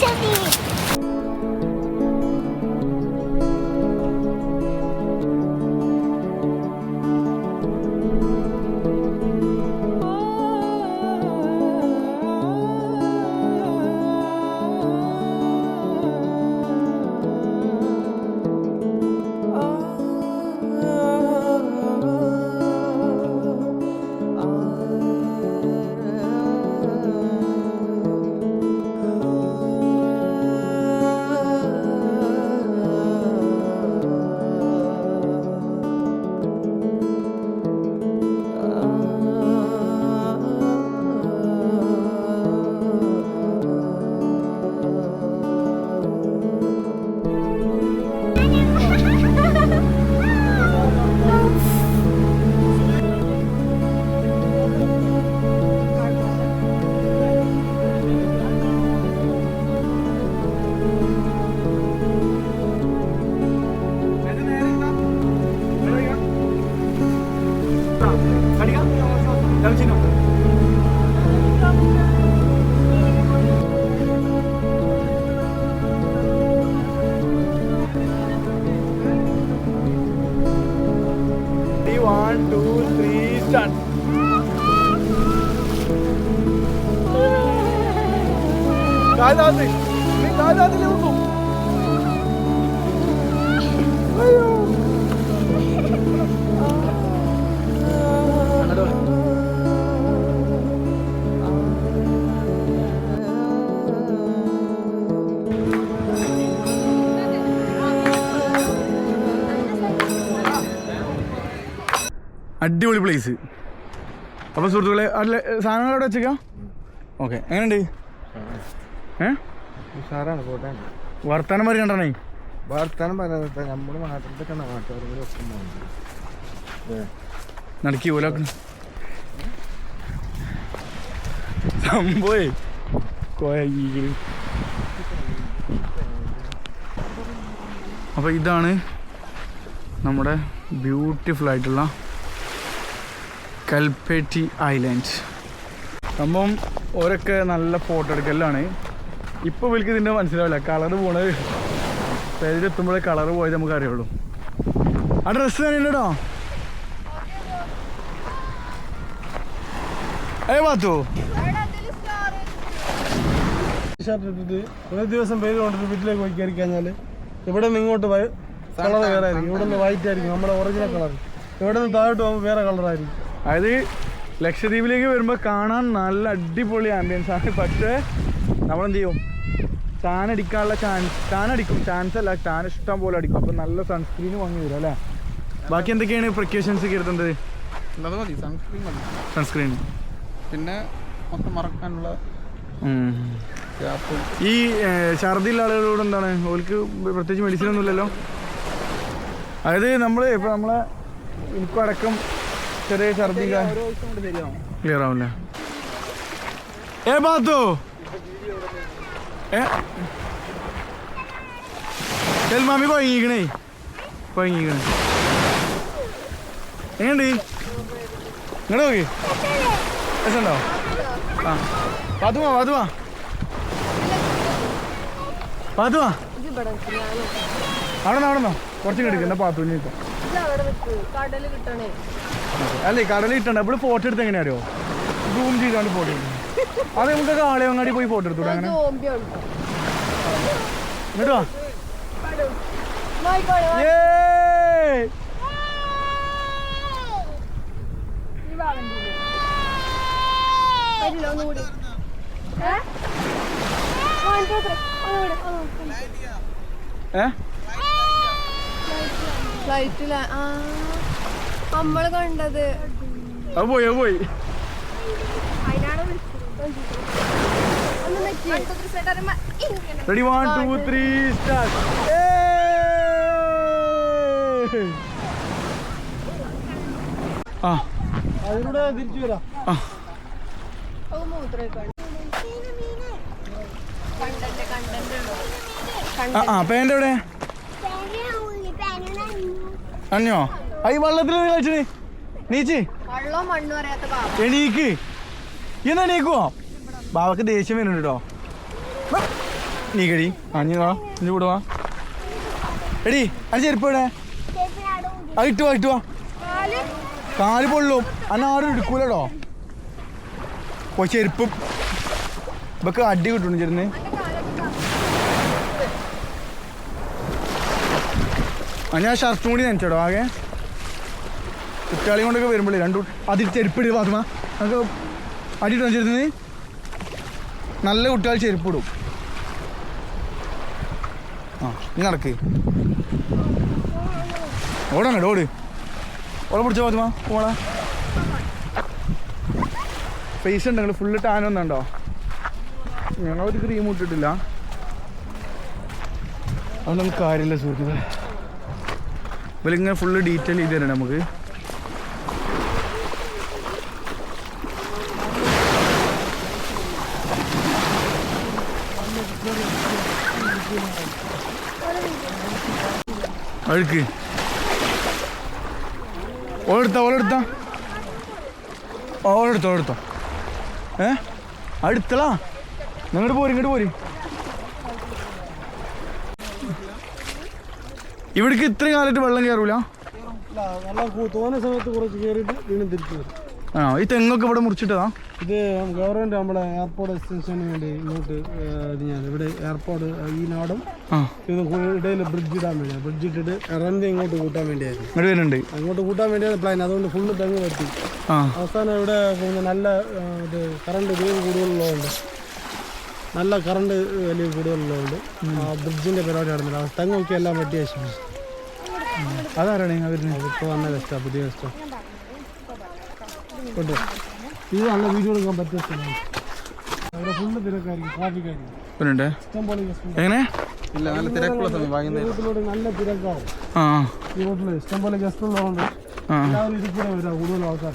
兄弟。അടിപൊളി place അപ്പോൾ സുഹൃത്തുക്കളെ അല്ല സാധനങ്ങൾ അവിടെ വെച്ചേക്കാം. ഓക്കെ എങ്ങനെയുണ്ട്? ഏ? ഉഷാറാണ് വർത്താനം പറയണ്ടേ വർത്താനം പറയാത്ത നമ്മുടെ നാട്ടിലത്തെ നാട്ടുകാരും കൂടി ഒപ്പം പോകുന്നുണ്ട് നടക്കി ഓലാക്ക് സംഭവേ അപ്പോൾ ഇതാണ് നമ്മുടെ ബ്യൂട്ടിഫുൾ ആയിട്ടുള്ള കൽപ്പേറ്റി ഐലൻഡ്. സംഭവം ഓരൊക്കെ നല്ല ഫോട്ടോ എടുക്കലാണ് ഇപ്പോൾ വിളിക്ക് ഇതിന്റെ മനസ്സിലാവില്ല. കളർ പോണത് പേരിലെത്തുമ്പോഴേ കളർ പോയത് നമുക്ക് അറിയുള്ളൂ. ആ ഡ്രസ്സ് തന്നെ ഉണ്ടോ ഏ പാത്തു? ഷർട്ട് ഇട്ടിട്ട് ഒരു ദിവസം പേര് കൊണ്ടിട്ട് വീട്ടിലേക്ക് പോയി കയറി കഴിഞ്ഞാൽ ഇവിടെ നിന്ന് ഇങ്ങോട്ട് കളർ വേറെ ആയിരിക്കും. ഇവിടെ നിന്ന് വൈറ്റ് ആയിരിക്കും. നമ്മുടെ ഒറിജിനൽ കളർ ഇവിടെ നിന്ന് താഴോട്ട് പോകുമ്പോൾ വേറെ കളറായിരിക്കും അതായത് ലക്ഷദ്വീപിലേക്ക് വരുമ്പോൾ കാണാൻ നല്ല അടിപൊളി ആംബിയൻസ് ആണ്. പക്ഷേ നമ്മളെന്ത് ചെയ്യും? ടാൻ അടിക്കാനുള്ള ചാൻസ് ടാൻ അടിക്കും. ചാൻസ് അല്ല ടാൻ ഇഷ്ടം പോലെ അടിക്കും. അപ്പം നല്ല സൺസ്ക്രീൻ വാങ്ങി വരും അല്ലേ? ബാക്കി എന്തൊക്കെയാണ് പ്രിക്കോഷൻസ് കരുതേണ്ടത് അത് മതി സൺസ്ക്രീൻ മതി. സൺസ്ക്രീൻ പിന്നെ മൊത്തം മറക്കാനുള്ള ഈ ഛർദിയുള്ള ആളുകളോട് എന്താണ്? ഓർക്ക് പ്രത്യേകിച്ച് മെഡിസിൻ ഒന്നുമില്ലല്ലോ? അതായത് നമ്മൾ ഇപ്പം നമ്മളെ എനിക്കും അടക്കം ചെറിയ ഛർദി ക്ലിയർ ആവില്ലേ ഏ ബാത്തു ഏ? മാമി കൊയങ്ങിക്കണേ. കൊയങ്ങിക്കണേ. എങ്ങനെയുണ്ട്? ഇങ്ങോട്ട് നോക്കി. രസമുണ്ടോ? ആ. പാത്തുവാ പാത്തുവാ പാത്തുവാ അവിടെ അവിടെ കുറച്ചും കിടക്കും എന്നാ പാത്തു നിൽക്കാം അല്ലേ കടൽ കിട്ടണ്ട. അപ്പോൾ ഫോട്ടോ എടുത്ത് എങ്ങനെ അറിയോ? സൂം ചെയ്താണ്ട് ഫോട്ടോ അത് നമുക്ക് കാളയങ്ങാടി പോയി ഫോട്ടോ എടുത്തു അങ്ങനെ. ഇങ്ങോട്ട്. ഫ്ലൈറ്റില. ആ നമ്മൾ കണ്ടത്. അത് പോയി പോയി. Ready one two three start ആ അതിലൂടെ തിരിച്ചു വരാം. ആ. ആ പേന്റെ എവിടെ? ആ ഈ വെള്ളത്തിൽ കളിച്ചു നീച്ച്. എണീക്ക്. എന്നാ എണീക്കുവോ ബാബക്ക് ദേഷ്യം വരുന്നുണ്ട് കേട്ടോ നീ കഴി അഞ്ഞു വാ ഇഞ്ഞു കൂടെ വാ. എടി അത് ചെരുപ്പ് ഇവിടെ അത് ഇട്ട് വാ ഇട്ട് കാൽ പൊള്ളും. അന്ന ആരും എടുക്കൂലോ ഓ ചെരുപ്പ്. ഇവക്ക് അടി കിട്ടുന്നു ചെരുന്ന് ഞാൻ ഷർട്ടും കൂടി നനച്ചോടോ ആകെ. കുട്ടികളെയും കൊണ്ടൊക്കെ വരുമ്പോഴേ രണ്ടു അതിൽ ചെരുപ്പിടുക ഫാത്തിമ. നമുക്ക് അടിയിട്ട് ചെരുന്ന് നല്ല കുട്ടികൾ ചെരുപ്പിടും. ആ നീ നടക്ക്. ഓടാണ് ഓട്. ഓളെ പിടിച്ചോ ഫാത്തിമ. ഓളെ. ഫേസ് ഉണ്ടെങ്കിൽ ഫുള്ള് ടാൻ ഒന്നുണ്ടോ ഞങ്ങളൊരു ക്രീം ഇട്ടിട്ടില്ല. അതൊന്നും കാര്യമില്ല സുഹൃത്തുക്കളെ. ഇവരിങ്ങനെ ഫുള്ള് ഡീറ്റെയിൽ ചെയ്ത് തരണം നമുക്ക്. അഴുക്ക്. ഓളെടുത്ത ഓളെടുത്ത. ഓളെടുത്തോ ഓളെടുത്തോ. ഏ? അടുത്തളാ. നിങ്ങോട്ട് പോരി ഇങ്ങോട്ട് പോരി. ഇവിടേക്ക് ഇത്രയും കാലത്ത് വെള്ളം കയറൂല? സമയത്ത് കുറച്ച് കയറിയിട്ട് വീണ്ടും തിരിച്ചു വരും. ആ ഈ തെങ്ങൊക്കെ ഇവിടെ മുറിച്ചിട്ടതാ? ഇത് ഗവൺമെന്റ് നമ്മുടെ എയർപോർട്ട് എക്സ്റ്റൻഷന് വേണ്ടി ഇങ്ങോട്ട് ഇവിടെ എയർപോർട്ട് ഈ നാടും ഇത് ഇടയിൽ ബ്രിഡ്ജ് ഇടാൻ വേണ്ടിയാണ് ബ്രിഡ്ജ് ഇട്ടിട്ട് റെന്റ് ഇങ്ങോട്ട് കൂട്ടാൻ വേണ്ടിയായിരുന്നു. വരുന്നുണ്ട്. അങ്ങോട്ട് കൂട്ടാൻ വേണ്ടിയാണ് പ്ലാൻ അതുകൊണ്ട് ഫുള്ള് തെങ്ങ് ആ. അവസാനം ഇവിടെ നല്ല ഇത് കറണ്ട് ഉപയോഗം കൂടുതലുള്ളതുകൊണ്ട് നല്ല കറണ്ട് വലിയ കൂടുതലുള്ളതുകൊണ്ട് ആ ബ്രിഡ്ജിന്റെ പരിപാടി നടന്നില്ല ആ തെങ്ങൊക്കെ എല്ലാം വെട്ടി നശിപ്പിച്ചു. അതാരാണ് വരുന്നത് ഇപ്പോൾ വന്ന കഷ്ടമാണ് പുതിയ കഷ്ടം കേട്ടോ ഇത് നല്ല വീഡിയോ എടുക്കാൻ പറ്റിയ സ്ഥലമാണ്. അവിടെ ഫുള്ള് തിരക്കായിരിക്കും ട്രാഫിക് ഇഷ്ടം പോലെ കസ്റ്റമർ എങ്ങനെ? ഇല്ല നല്ല തിരക്കുള്ള സമയം വൈകുന്നേരം നല്ല തിരക്കാവും. ആ. ഈ റൂട്ടിൽ ഇഷ്ടം പോലെ ഗസ്റ്റ് ഉള്ളതുകൊണ്ട് എല്ലാവരും ഇതിൽ കൂടെ വരാം കൂടുതൽ ആൾക്കാർ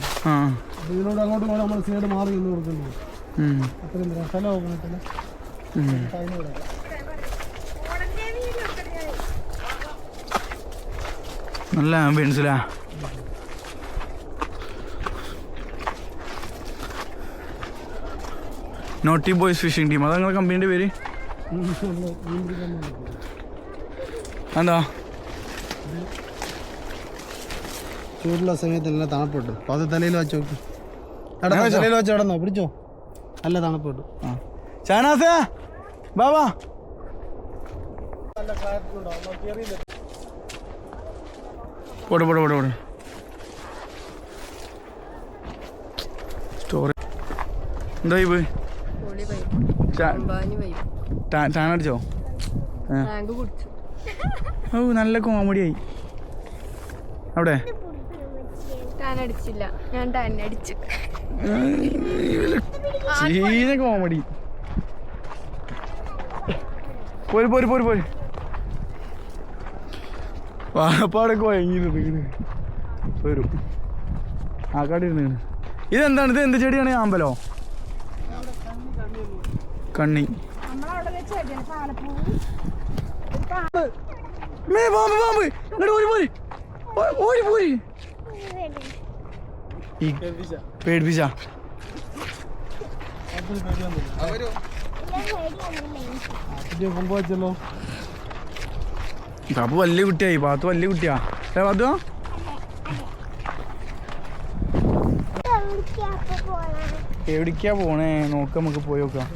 അപ്പോൾ ഇതിലൂടെ അങ്ങോട്ടും കൂടെ നമ്മൾ സൈഡ് മാറി നിന്ന് വരും. ഉം, അത്രയും സ്ഥലം നോക്കണത്തില്ല നല്ല ആംബിയൻസിലാ നോട്ടി ബോയ്സ് ഫിഷിംഗ് ടീം അതാ കമ്പനിയുടെ പേര്? എന്താ ചൂടുള്ള സമയത്ത് നല്ല തണുപ്പുണ്ട്. അപ്പോൾ അത് തലയിൽ വെച്ച്? തലയിൽ വെച്ച് പിടിച്ചോ. നല്ല തണുപ്പ് കിട്ടും. ഷാനാസേ ബാബാ പോട്ടെ പോട്ടെ പോട്ടെ പോട്ടെ സ്റ്റോറി എന്താ ഇപ്പ് ടാൻ അടിച്ചോ ഓ നല്ല കോമഡി ആയി. അവിടെ? ടാൻ അടിച്ചില്ല ഞാൻ ടാൻ അടിച്ചു ചീന കോമഡി പോര് പോര് പോര് പോര്. വാപ്പാടെ കൊയങ്ങിരുന്ന് വരും ആ കാടി ഇരുന്ന് ഇതെന്താണ്? ഇത് എന്ത് ചെടിയാണ്? ആമ്പലോ? കണ്ണി. മേ പാമ്പ് പാമ്പ്. ഇങ്ങോട്ട് ഓടി പോരി. ഓ- ഓടി പോരി. ഈ പേടിപ്പിച്ച. പാപ്പു വലിയ കുട്ടിയായി പാത്തു വലിയ കുട്ടിയാ. അല്ലേ പാത്തു? എവിടേക്കാ പോണേ? നോക്ക നമുക്ക് പോയി നോക്കാം.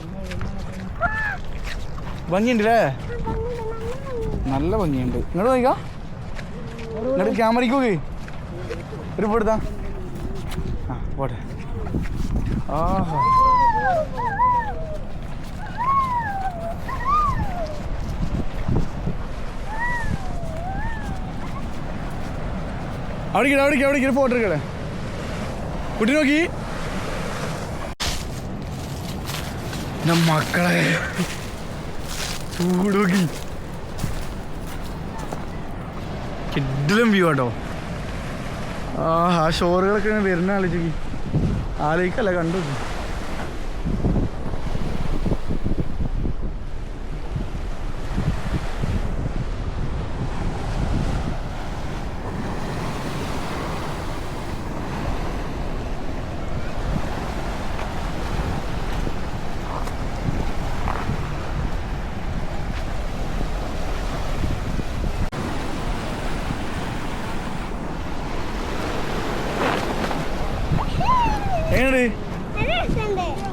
ഭംഗിയുണ്ടല്ലേ? നല്ല ഭംഗിയുണ്ട്. ഇങ്ങോട്ട് നോക്കാം ഇങ്ങോട്ട് ക്യാമറയ്ക്ക് പോയി ഒരു പോടുത്താ ആ പോട്ടെ. ആഹാ. അവിടേക്ക് അവിടേക്ക് അവിടേക്ക് ഫോട്ടോ എടുക്കട്ടെ കുട്ടി നോക്കി. മക്കളെ ചൂടോക്കി കിഡിലും വ്യൂ കേട്ടോ ആ ആ ഷോറുകളൊക്കെ വരുന്ന ആലോചിക്ക്. ആലോചിക്കല്ല കണ്ടു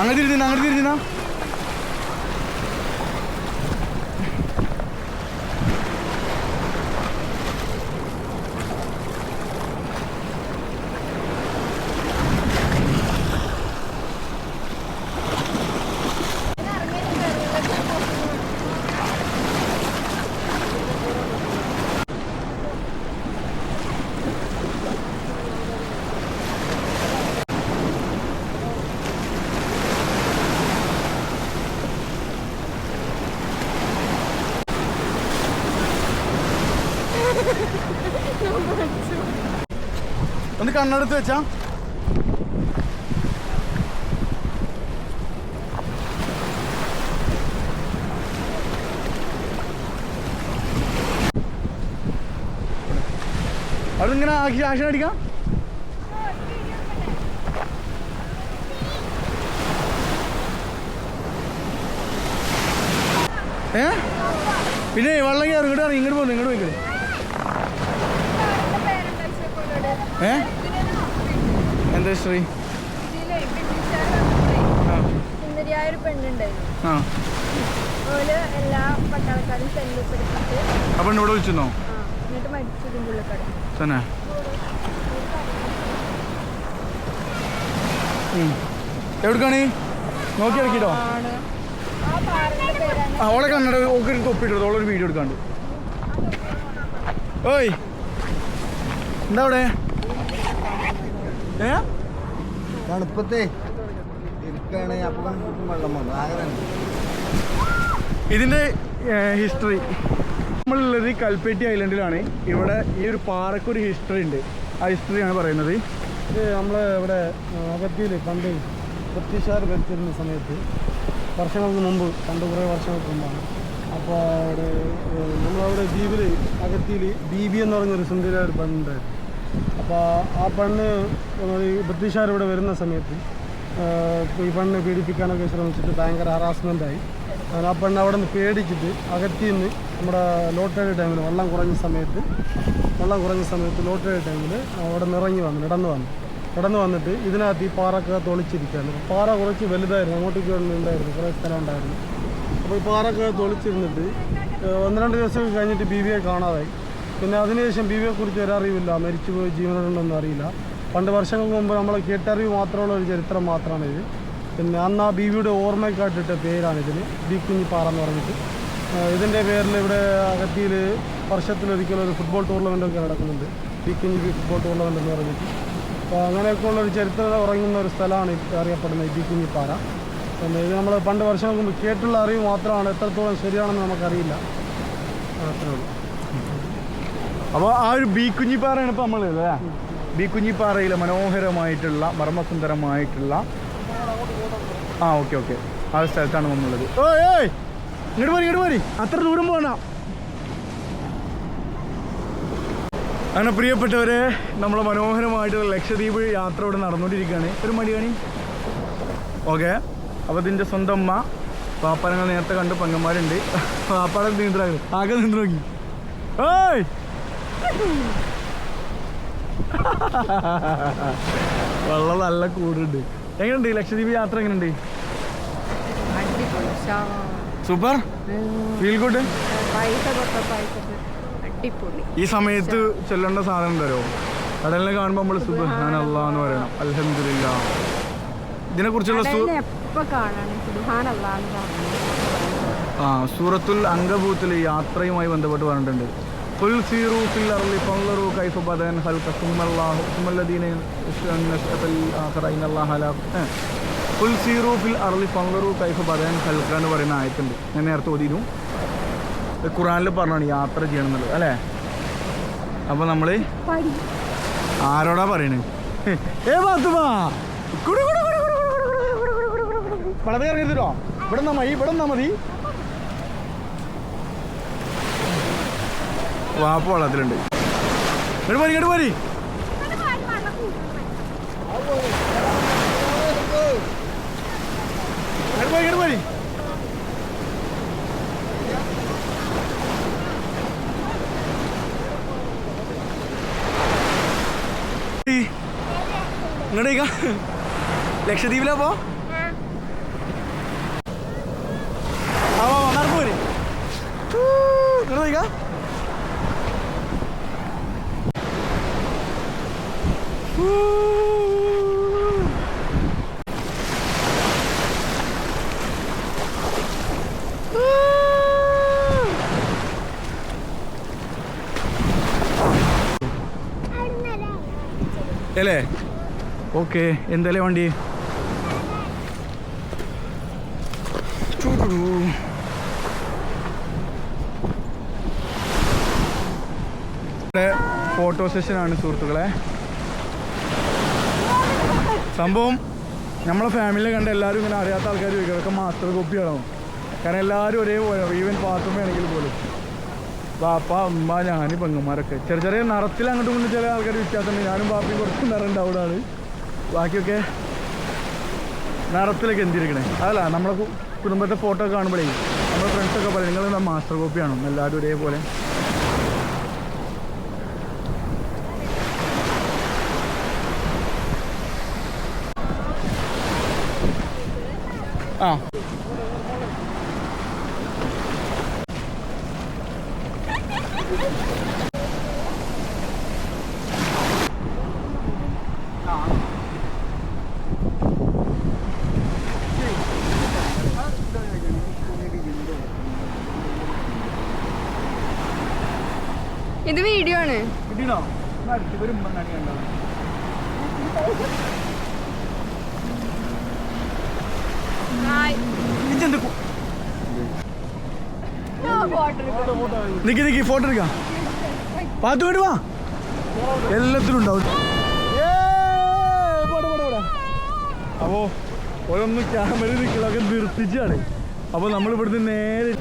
അങ്ങോട്ട് തിരിഞ്ഞ അങ്ങോട്ട് തിരിഞ്ഞ ഒന്ന് കണ്ണെടുത്ത് വെച്ചാ. അവിടെ ഇങ്ങനെ ആക്കി ആക്ഷൻ അടിക്കാം? ഏ? പിന്നെ വെള്ളം കയറി ഇങ്ങോട്ട് ഇറങ്ങി ഇങ്ങോട്ട് പോകുന്നു ഇങ്ങോട്ട് പോയിക്കോ ഏ? ആ. സുന്ദരിയായ ഒരു പെണ്ണുണ്ടായിരുന്നു. ആ. ഓൽ എല്ലാ പട്ടാളക്കാരും അപ്പം ഇവിടെ എന്നിട്ട് മരിച്ചതും പുള്ളിക്കാരൻ. തന്നെ. എവിടേക്കാണ്? നോക്കി ഇറക്കിട്ടോ അവളെ കണ്ണട ഓക്കെ തൊപ്പിട്ടു അവളൊരു വീഡിയോ എടുക്കാണ്ട്. ഓയ് എന്താ അവിടെ? ഏ? തണുപ്പത്തെ ഇരിക്കാണ്. അപ്പം വെള്ളം വന്നു ആകെ തന്നെ. ഇതിന്റെ ഹിസ്റ്ററി നമ്മളുള്ളത് കൽപ്പേറ്റി ഐലൻഡിലാണ് ഇവിടെ ഈ ഒരു പാറക്കൊരു ഹിസ്റ്ററി ഉണ്ട്. ആ ഹിസ്റ്ററിയാണ് പറയുന്നത്. ഇത് നമ്മളെ ഇവിടെ അഗത്തിയിൽ പണ്ട് ബ്രിട്ടീഷുകാർ ഭരിച്ചിരുന്ന സമയത്ത് വർഷങ്ങൾക്ക് മുമ്പ് പണ്ട് കുറേ വർഷങ്ങൾക്ക് മുമ്പാണ്. അപ്പോൾ അവിടെ നമ്മളവിടെ ദ്വീപിൽ അകത്തിയിൽ ബീബി എന്ന് പറഞ്ഞൊരു സുന്ദര ഒരു പെണ്ണുണ്ടായിരുന്നു അപ്പോൾ ആ പെണ്ണ് ഈ ബ്രിട്ടീഷുകാർ ഇവിടെ വരുന്ന സമയത്ത് ഈ പെണ്ണ് പീഡിപ്പിക്കാനൊക്കെ ശ്രമിച്ചിട്ട് ഭയങ്കര ഹറാസ്മെന്റായി അങ്ങനെ ആ പെണ്ണ് അവിടെ നിന്ന് പേടിച്ചിട്ട് അകത്തിൽ നിന്ന് നമ്മുടെ ലോട്ടറി ടൈമിൽ വെള്ളം കുറഞ്ഞ സമയത്ത് വെള്ളം കുറഞ്ഞ സമയത്ത് ലോട്ടറി ടൈമിൽ അവിടെ ഇറങ്ങി വന്നു ഇടന്ന് വന്നു. ഇടന്ന് വന്നിട്ട് ഇതിനകത്ത് ഈ പാറക്കകത്ത് ഒളിച്ചിരിക്കുകയാണ്. പാറ കുറച്ച് വലുതായിരുന്നു അങ്ങോട്ടേക്ക് ഉണ്ടായിരുന്നു കുറേ സ്ഥലം ഉണ്ടായിരുന്നു. അപ്പോൾ ഈ പാറക്കകത്ത് ഒളിച്ചിരുന്നിട്ട് ഏഹ്, ഒന്ന് രണ്ട് ദിവസം കഴിഞ്ഞിട്ട് ബി ബിയെ കാണാതായി. പിന്നെ അതിനുശേഷം ബി ബിയെ കുറിച്ച് ഒരറിവില്ല മരിച്ചു പോയി ജീവനുണ്ടെന്നൊന്നും അറിയില്ല. പണ്ട് വർഷങ്ങൾക്ക് മുമ്പ് നമ്മൾ കേട്ടറിവ് മാത്രമുള്ള ഒരു ചരിത്രം മാത്രമാണ് ഇത്. പിന്നെ അന്ന് ആ ബി ബിയുടെ ഓർമ്മയ്ക്കായിട്ടിട്ട പേരാണ് ഇതിന്. ബി കുഞ്ഞിപ്പാറ എന്ന് പറഞ്ഞിട്ട്. ഇതിന്റെ പേരിൽ ഇവിടെ അകത്തിയിൽ വർഷത്തിലൊരിക്കലും ഒരു ഫുട്ബോൾ ടൂർണമെന്റ് ഒക്കെ നടക്കുന്നുണ്ട്. ബി കുഞ്ഞി ഫുട്ബോൾ ടൂർണമെന്റ് എന്ന് പറഞ്ഞിട്ട്. അപ്പോൾ അങ്ങനെയൊക്കെ ഒരു ചരിത്രം ഉറങ്ങുന്ന ഒരു സ്ഥലമാണ് അറിയപ്പെടുന്നത് ബി കുഞ്ഞിപ്പാറ. പിന്നെ ഇത് നമ്മൾ പണ്ട് വർഷങ്ങൾക്ക് മുമ്പ് കേട്ടുള്ള അറിവ് മാത്രമാണ് എത്രത്തോളം ശരിയാണെന്ന് നമുക്കറിയില്ല. അത്രേ ഉള്ളൂ. അപ്പോൾ ആ ഒരു ബി കുഞ്ഞിപ്പാറയാണ് ഇപ്പോൾ നമ്മൾ അല്ലേ? ബി കുഞ്ഞിപ്പാറയിലെ മനോഹരമായിട്ടുള്ള മർമ്മസുന്ദരമായിട്ടുള്ള ആ ഓക്കെ ഓക്കെ. ആ സ്ഥലത്താണ് നമ്മളുള്ളത് ഓയ് ഓയ്! ഇങ്ങോട്ട് പോരി ഇങ്ങോട്ട് പോരി അത്ര ദൂരം പോകണ്ട അങ്ങനെ പ്രിയപ്പെട്ടവരെ നമ്മൾ മനോഹരമായിട്ടുള്ള ലക്ഷദ്വീപ് യാത്ര ഇവിടെ നടന്നുകൊണ്ടിരിക്കുകയാണ്. ഒരു മടിയാണി. ഓക്കെ. അപ്പോൾ ഇതിന്റെ സ്വന്തം അമ്മ പാപ്പനങ്ങൾ നേരത്തെ കണ്ട് പെങ്ങന്മാരുണ്ട്. പാപ്പാടെ നീന്താകും ആകെ നീന്തു നോക്കി. ഓയ്! വെള്ളം നല്ല കൂടുണ്ട്. എങ്ങനെയുണ്ട് ലക്ഷദ്വീപ് യാത്ര എങ്ങനെയുണ്ട് സൂപ്പർ. ഫീൽ ഗുഡ് ഈ സമയത്ത് ചെല്ലേണ്ട സാധനം തരുമോ കടലിനെ കാണുമ്പോൾ നമ്മൾ എന്ന് പറയണം. അലഹമില്ല ഇതിനെ കുറിച്ചുള്ള ആ സൂറത്തുൽ അങ്കബൂത്തിൽ യാത്രയുമായി ബന്ധപ്പെട്ട് പറഞ്ഞിട്ടുണ്ട്. قل سيروا في الأرض فانظروا كيف بدأ الخلق ثم الله ثم الذين النشأة الآخرة إن الله على ഫുൾ സീറു ഫിൽ അർലി ഫങ്കറു കൈഫ് പറയാൻ ഹൽക്ക എന്ന് പറയുന്ന ആയത്തുണ്ട് ഞാൻ നേരത്തെ ഓതിയിരുന്നു ഖുറാനിൽ പറഞ്ഞാണ് യാത്ര ചെയ്യണം എന്നുള്ളത് അല്ലേ അപ്പോൾ നമ്മൾ ആരോടാ പറയണേ ഏ ഇവിടെ നിന്നാ മതി ഇവിടെ നിന്നാ മതി വാപ്പ വെള്ളത്തിലുണ്ട് ഇങ്ങോട്ട് പോരി ഇങ്ങോട്ട് പോരി. ഇങ്ങോട്ട് പോരി ഇങ്ങോട്ട് ഇങ്ങോട്ടേക്കാ ലക്ഷദ്വീപിലാ പോ വാ, നടന്നു പോര് ഇങ്ങോട്ട് പോയിക്കാ അല്ലേ? ഓക്കെ എന്തല്ലേ വണ്ടി. ഫോട്ടോ സെഷനാണ് സുഹൃത്തുക്കളെ. സംഭവം നമ്മളെ ഫാമിലിയിൽ കണ്ട എല്ലാവരും ഇങ്ങനെ അറിയാത്ത ആൾക്കാർ ചോദിക്കും അതൊക്കെ മാസ്റ്റർ കോപ്പിയാണോ കാരണം എല്ലാവരും ഒരേപോലെ ഈവൻ പാത്തുമ്മയാണെങ്കിൽ പോലും. ബാപ്പ അമ്മ ഞാൻ പെങ്ങന്മാരൊക്കെ. ചെറിയ ചെറിയ നിറത്തിൽ അങ്ങോട്ടും ഇങ്ങോട്ടും ചില ആൾക്കാർ വ്യത്യാസമുണ്ട്. ഞാനും ബാപ്പയും കുറച്ച് നിറം ഉണ്ടാവുന്നതാണ് ബാക്കിയൊക്കെ നിറത്തിലൊക്കെ എന്തിരിക്കണേ? അതല്ല നമ്മളെ കുടുംബത്തെ ഫോട്ടോ കാണുമ്പോഴേ നമ്മുടെ ഫ്രണ്ട്സൊക്കെ പറയും നിങ്ങൾ മാസ്റ്റർ കോപ്പിയാണോ എല്ലാവരും ഒരേപോലെ ആ. ഇത് വീഡിയോ ആണ്. കിട്ടിയോ അടുത്ത് വരും മുമ്പ് കണ്ടത് ഇതെന്ത് കു- നിക്ക് നിക്ക് ഫോട്ടോ എടുക്കാം. പാത്തു വേണ്ടി വാ. എല്ലാത്തിലും ഉണ്ടാവും. അപ്പോ ഓരോന്ന് ക്യാമറ നിൽക്കലൊക്കെ നിർത്തിച്ചാണ്. അപ്പൊ നമ്മൾ ഇവിടുന്ന് നേരെ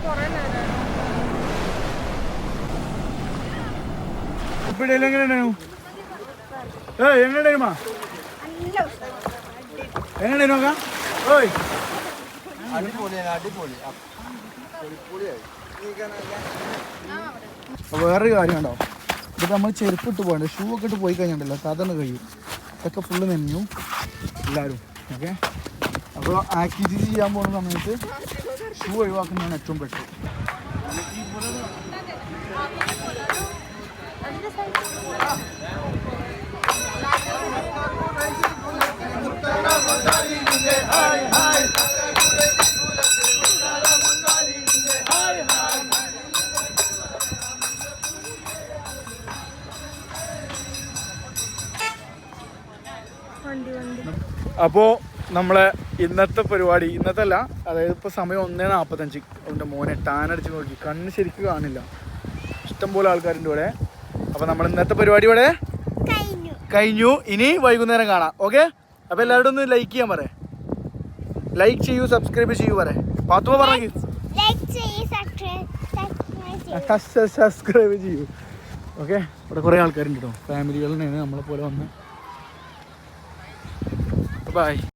ഇവിടെ എങ്ങനെയാണ് ഏയ് എങ്ങനെയുണ്ടായിരുമാ എങ്ങനെയായിരുന്നു നോക്കാം ഓയ് അടിപൊളിയാണ് അടിപൊളി. വേറൊരു കാര്യം ഉണ്ടോ ഇതിപ്പോൾ നമ്മൾ ചെരുപ്പിട്ട് പോകണ്ട ഷൂ ഒക്കെ ഇട്ട് പോയി കഴിഞ്ഞിട്ടുണ്ടല്ലോ. സാധാരണ കഴിയും. ഇതൊക്കെ ഫുള്ള് നനഞ്ഞു എല്ലാവരും ഓക്കെ അപ്പോൾ ആക്ടിവിറ്റി ചെയ്യാൻ പോകുന്ന സമയത്ത് ഷൂ ഒഴിവാക്കുന്നതാണ് ഏറ്റവും ബെറ്റർ വണ്ടി വണ്ടി അപ്പോൾ നമ്മളെ ഇന്നത്തെ പരിപാടി ഇന്നത്തെ അല്ല അതായത് ഇപ്പോൾ സമയം ഒന്നേ നാൽപ്പത്തഞ്ച് അവന്റെ മോനെ ടാനടിച്ച് നോക്കി. കണ്ണ് ശരിക്കും കാണില്ല ഇഷ്ടംപോലെ ആൾക്കാരുണ്ട് ഇവിടെ. അപ്പോൾ നമ്മൾ ഇന്നത്തെ പരിപാടി ഇവിടെ കഴിഞ്ഞു. ഇനി വൈകുന്നേരം കാണാം. ഓക്കെ അപ്പോൾ എല്ലാവരും ഒന്ന് ലൈക്ക് ചെയ്യാൻ പറ ലൈക്ക് ചെയ്യൂ സബ്സ്ക്രൈബ് ചെയ്യൂ വരെ പാത്തുമ പറഞ്ഞു സബ്സ്ക്രൈബ് ചെയ്യൂ ഓക്കെ ഇവിടെ കുറേ ആൾക്കാരുണ്ട് കേട്ടോ ഫാമിലികളിൽ നിന്നാണ് നമ്മളെ പോലെ വന്ന്. ബൈ